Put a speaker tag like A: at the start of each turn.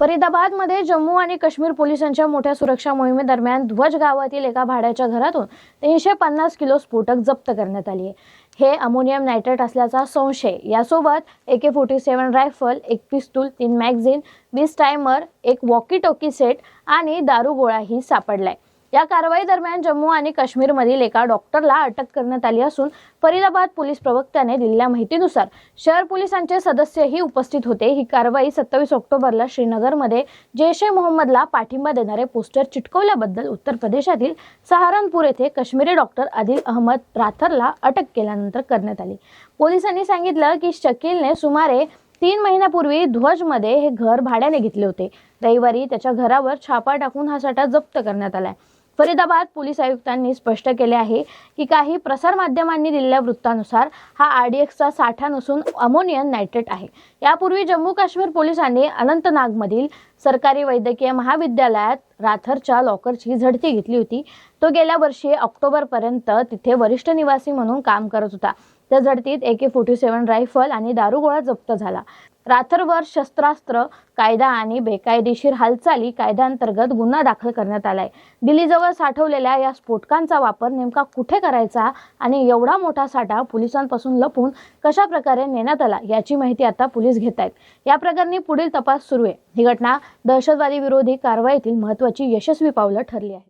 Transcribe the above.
A: फरीदाबादमध्ये जम्मू आणि काश्मीर पोलिसांच्या मोठ्या सुरक्षा मोहिमेदरम्यान ध्वज गावातील एका भाड्याच्या घरातून तीनशे पन्नास किलो स्फोटक जप्त करण्यात आली आहे. हे अमोनियम नायट्रेट असल्याचा संशय. यासोबत ए के फोर्टी सेवन रायफल एक पिस्तूल तीन मॅगझिन वीस टायमर एक वॉकी टॉकी सेट आणि दारुगोळाही सापडलाय. या कारवाई दरम्यान जम्मू आणि काश्मीरमधील एका डॉक्टरला अटक करण्यात आली असून फरीदाबाद पोलीस प्रवक्त्याने दिलेल्या माहितीनुसार शहर पोलिसांचे सदस्यही उपस्थित होते. ही कारवाई सत्तावीस ऑक्टोबरला श्रीनगरमध्ये जैश ए मोहम्मदला पाठिंबा देणारे पोस्टर चिटकवल्याबद्दल उत्तर प्रदेशातील सहारनपूर येथे काश्मीरी डॉक्टर आदिल अहमद राथरला अटक केल्यानंतर करण्यात आली. पोलिसांनी सांगितलं की शकीलने सुमारे तीन महिन्यापूर्वी ध्वजमध्ये हे घर भाड्याने घेतले होते. रविवारी त्याच्या घरावर छापा टाकून हा साठा जप्त करण्यात आलाय. फरीदाबाद पोलीस आयुक्तांनी स्पष्ट केले आहे की काही प्रसारमाध्यमांनी दिलेल्या वृत्तानुसार हा आरडीएक्सचा साठा नसून अमोनियम नायट्रेट आहे. यापूर्वी जम्मू काश्मीर पोलिसांनी अनंतनागमधील सरकारी वैद्यकीय महाविद्यालयात राथरच्या लॉकरची झडती घेतली होती. तो गेल्या वर्षी ऑक्टोबरपर्यंत तिथे वरिष्ठ निवासी म्हणून काम करत होता. त्या झडतीत A K forty seven rifle आणि दारुगोळा जप्त झाला. रात्रभर शस्त्रास्त्र कायदा आणि बेकायदेशीर हालचाली कायद्यांतर्गत गुन्हा दाखल करण्यात आलाय. दिल्लीजवळ साठवलेल्या या स्फोटकांचा वापर नेमका कुठे करायचा आणि एवढा मोठा साठा पोलिसांपासून लपून कशा प्रकारे नेण्यात आला याची माहिती आता पोलीस घेत आहेत या प्रकरणी पुढील तपास सुरू आहे. ही घटना दहशतवादी विरोधी कारवाईतील महत्वाची यशस्वी पावलं ठरली आहे